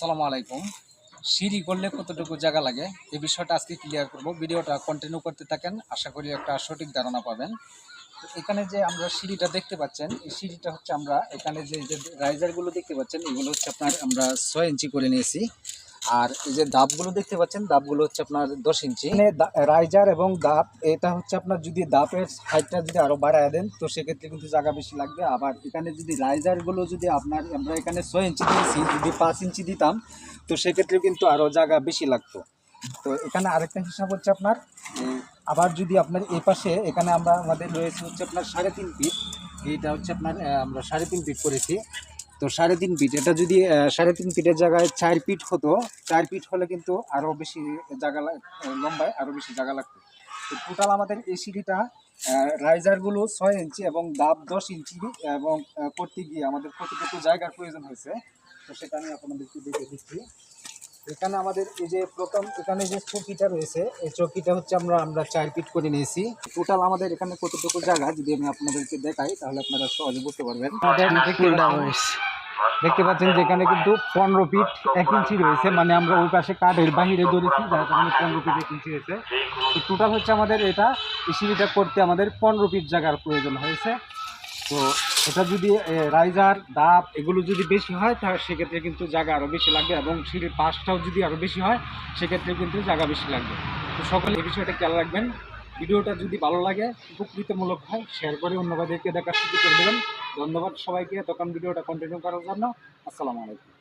আসসালামু আলাইকুম। সিঁড়ি করলে কতটুকু জায়গা লাগে? এই বিষয়টা আজকে ক্লিয়ার করব। ভিডিওটা কন্টিনিউ করতে থাকেন। আশা করি একটা সঠিক ধারণা পাবেন। তো এখানে যে আমরা সিঁড়িটা দেখতে পাচ্ছেন, এই সিঁড়িটা হচ্ছে আমরা এখানে যে যে রাইজারগুলো দেখতে পাচ্ছেন, এগুলো হচ্ছে আপনার আমরা ছয় ইঞ্চি করে নিয়েছি। আর এই যে দাবগুলো দেখতে পাচ্ছেন দাবগুলো হচ্ছে আপনার দশ ইঞ্চি। দা- রাইজার এবং দাব এটা হচ্ছে আপনার যদি দাপের হাইটটা যদি আরও বাড়ায় দেন, তো সেক্ষেত্রে কিন্তু জায়গা বেশি লাগবে। আবার এখানে যদি রাইজারগুলো যদি আপনার, আমরা এখানে ছয় ইঞ্চি দিয়েছি, যদি পাঁচ ইঞ্চি দিতাম, তো সেক্ষেত্রে কিন্তু আরও জায়গা বেশি লাগতো। তো এখানে আরেকটা হিসাব হচ্ছে আপনার আবার যদি আপনার এই পাশে, এখানে আমরা আমাদের রয়েছে হচ্ছে আপনার সাড়ে তিন ফিট এইটা হচ্ছে আপনার আমরা সাড়ে তিন ফিট করেছি। তো সাড়ে তিন ফিট। এটা যদি সাড়ে তিন ফিটের জায়গায় চার ফিট হতো চার ফিট হলে কিন্তু আরও বেশি জায়গা লম্বায় আরও বেশি জায়গা লাগতো। তো টোটাল আমাদের এই সিঁড়িটা রাইজারগুলো ছয় ইঞ্চি এবং দাব দশ ইঞ্চি এবং করতে গিয়ে আমাদের কতটুকু জায়গার প্রয়োজন হয়েছে তো সেটা আমি আপনাদেরকে দেখে দিচ্ছি। এখানে আমাদের এই যে প্রথম এখানে যে চৌকিটা রয়েছে এই চৌকিটা হচ্ছে আমরা আমরা চার ফিট করে নিয়েছি। টোটাল আমাদের এখানে কতটুকু জায়গা যদি আমি আপনাদেরকে দেখাই তাহলে আপনারা সহজে বুঝতে পারবেন। আমাদের দেখতে পাচ্ছেন- দেখতে পাচ্ছেন যে এখানে কিন্তু পনেরো ফিট এক ইঞ্চি রয়েছে। মানে আমরা ওই পাশে কাঠের বাহিরে ধরেছি, যার কারণে পনেরো ফিট এক ইঞ্চি হয়েছে তো টোটাল হচ্ছে আমাদের এটা, এই সিঁড়িটা করতে আমাদের পনেরো ফিট জায়গার প্রয়োজন হয়েছে। তো এটা যদি রাইজার দাপ এগুলো যদি বেশি হয় তাহলে সেক্ষেত্রে কিন্তু জায়গা আরও বেশি লাগবে এবং সিঁড়ির পাশটাও যদি আরও বেশি হয়, সেক্ষেত্রে কিন্তু জায়গা বেশি লাগবে। তো সকলে এই বিষয়টা খেয়াল রাখবেন। ভিডিওটা যদি ভালো লাগে, উপকৃতমূলক হয় শেয়ার করে অন্যবাদেরকে দেখার সুযোগ করে দেবেন। ধন্যবাদ সবাইকে তখন ভিডিওটা কন্টিনিউ করার জন্য। আসসালামু আলাইকুম।